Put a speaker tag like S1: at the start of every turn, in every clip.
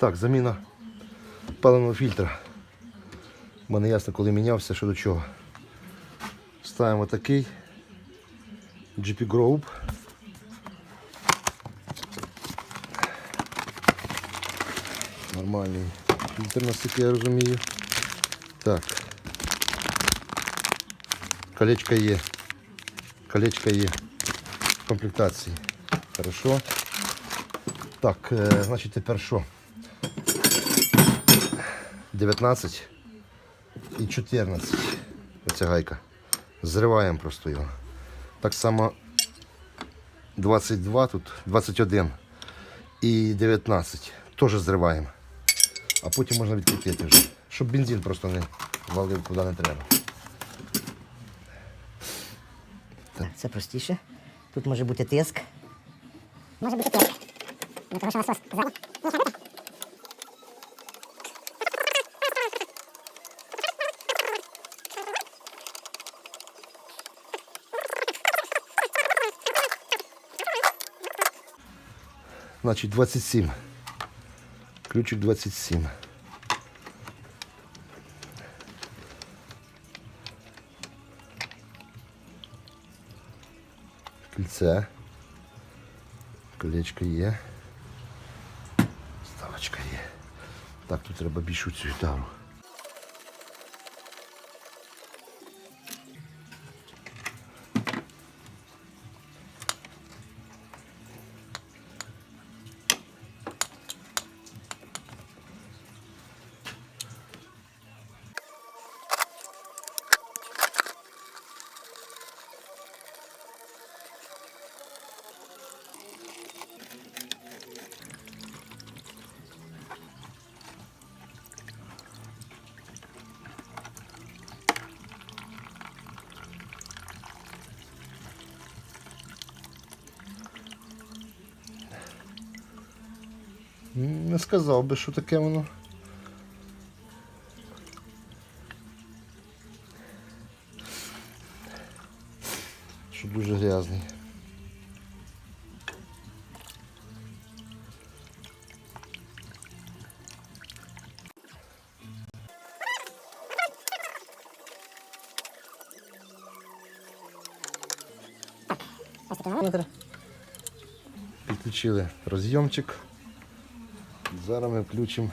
S1: Так, заміна паливного фільтра. Бо не ясно, коли мінявся, що до чого. Ставимо такий GP Group. Нормальний фільтр, наскільки я розумію. Так. Колечко є. Колечко є. В комплектації. Хорошо. Так, е, значить тепер що? 19 і 14. Оця гайка. Зриваємо просто його. Так само 22 тут, 21 і 19. Теж зриваємо. А потім можна відкрутити вже. Щоб бензин просто не валив куди не треба.
S2: Так, це простіше. Тут може бути тиск.
S3: Може бути тиск. Ну, тому що насос за...
S1: Значить 27. Ключик 27. Кільце. Колечко є. Ставочка є. Так, тут треба більшу цю гітару. Не сказав би, що таке воно. Що дуже грязний. Підключили розйомчик. Зараз ми включимо,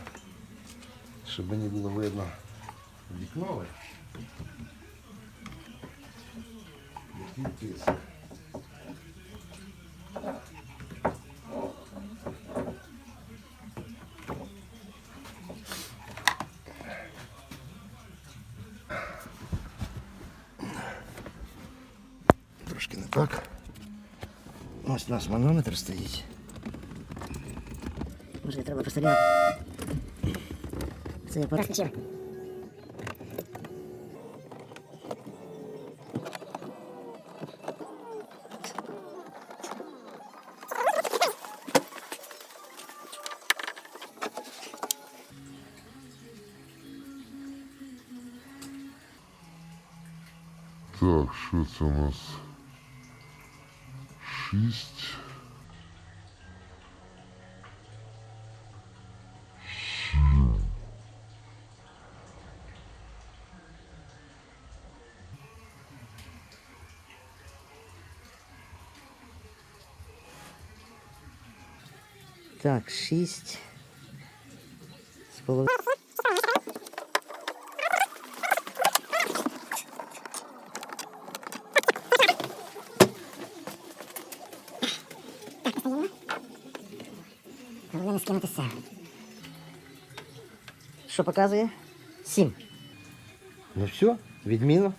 S1: щоб мені було видно вікно. Який тиск. Трошки не так. Ось у нас манометр стоїть.
S2: Може, треба просто Це я пора.
S3: Розключили.
S4: Так, що це у нас? Шість.
S2: Так, шість. З половиною.
S3: Головне не скинути все.
S2: Що показує? Сім.
S1: Ну все, відміна.